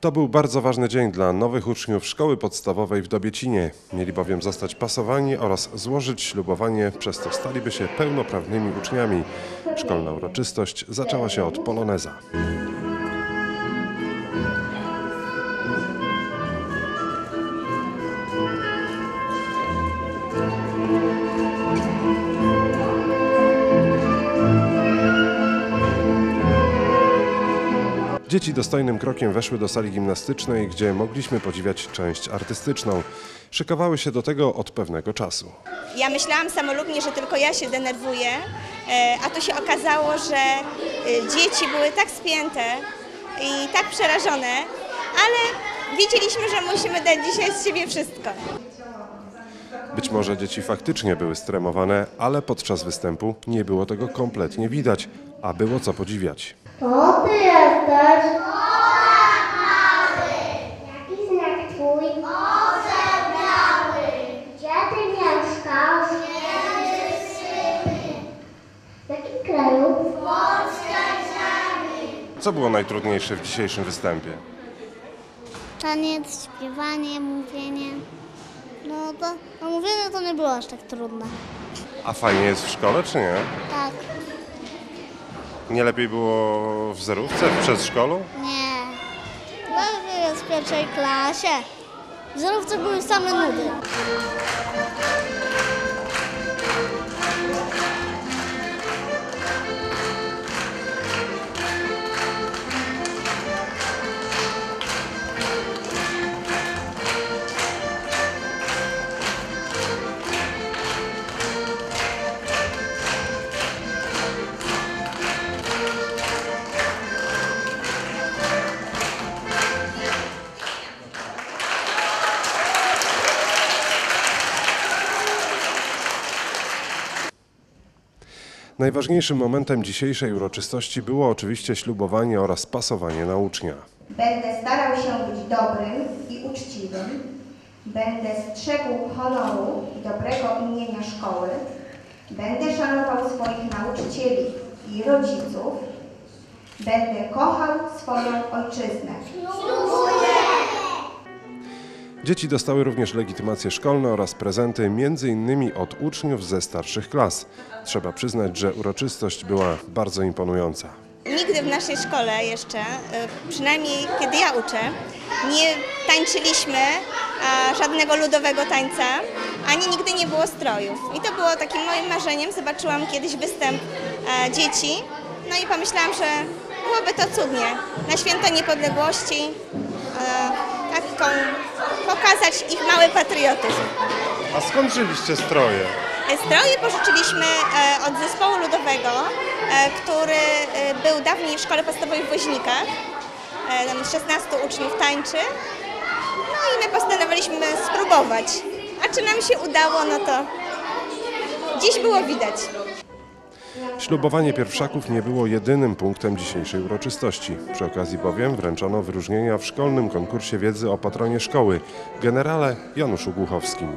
To był bardzo ważny dzień dla nowych uczniów szkoły podstawowej w Dobiecinie. Mieli bowiem zostać pasowani oraz złożyć ślubowanie, przez co staliby się pełnoprawnymi uczniami. Szkolna uroczystość zaczęła się od poloneza. Dzieci dostojnym krokiem weszły do sali gimnastycznej, gdzie mogliśmy podziwiać część artystyczną. Szykowały się do tego od pewnego czasu. Ja myślałam samolubnie, że tylko ja się denerwuję, e, a tu się okazało, że e, dzieci były tak spięte i tak przerażone, ale wiedzieliśmy, że musimy dać dzisiaj z siebie wszystko. Być może dzieci faktycznie były stremowane, ale podczas występu nie było tego kompletnie widać, a było co podziwiać. To ty jesteś? Jaki znak twój? Orzeł biały. Gdzie ty mieszkasz? W jakim kraju? Co było najtrudniejsze w dzisiejszym występie? Taniec, śpiewanie, mówienie. No to no mówienie to nie było aż tak trudne. A fajnie jest w szkole, czy nie? Tak, Nie lepiej było w zerówce, w przedszkolu? nie. Lepiej jest w pierwszej klasie. W zerówce były same nudy. Najważniejszym momentem dzisiejszej uroczystości było oczywiście ślubowanie oraz pasowanie na ucznia. Będę starał się być dobrym i uczciwym. Będę strzegł honoru i dobrego imienia szkoły. Będę szanował swoich nauczycieli i rodziców. Będę kochał swoją ojczyznę. Dzieci dostały również legitymacje szkolne oraz prezenty m.in. od uczniów ze starszych klas. Trzeba przyznać, że uroczystość była bardzo imponująca. Nigdy w naszej szkole jeszcze, e, przynajmniej kiedy ja uczę, nie tańczyliśmy żadnego ludowego tańca, ani nigdy nie było strojów. I to było takim moim marzeniem. Zobaczyłam kiedyś występ e, dzieci, no i pomyślałam, że byłoby to cudnie. Na święto niepodległości e, taką pokazać ich mały patriotyzm. A skąd wzięliście stroje? Stroje pożyczyliśmy e, od zespołu ludowego, e, który e, był dawniej w szkole podstawowej w Woźnikach. E, Tam 16 uczniów tańczy. No i my postanowiliśmy spróbować. A czy nam się udało, no to dziś było widać. Ślubowanie pierwszaków nie było jedynym punktem dzisiejszej uroczystości. Przy okazji bowiem wręczono wyróżnienia w szkolnym konkursie wiedzy o patronie szkoły, generale Januszu Głuchowskim.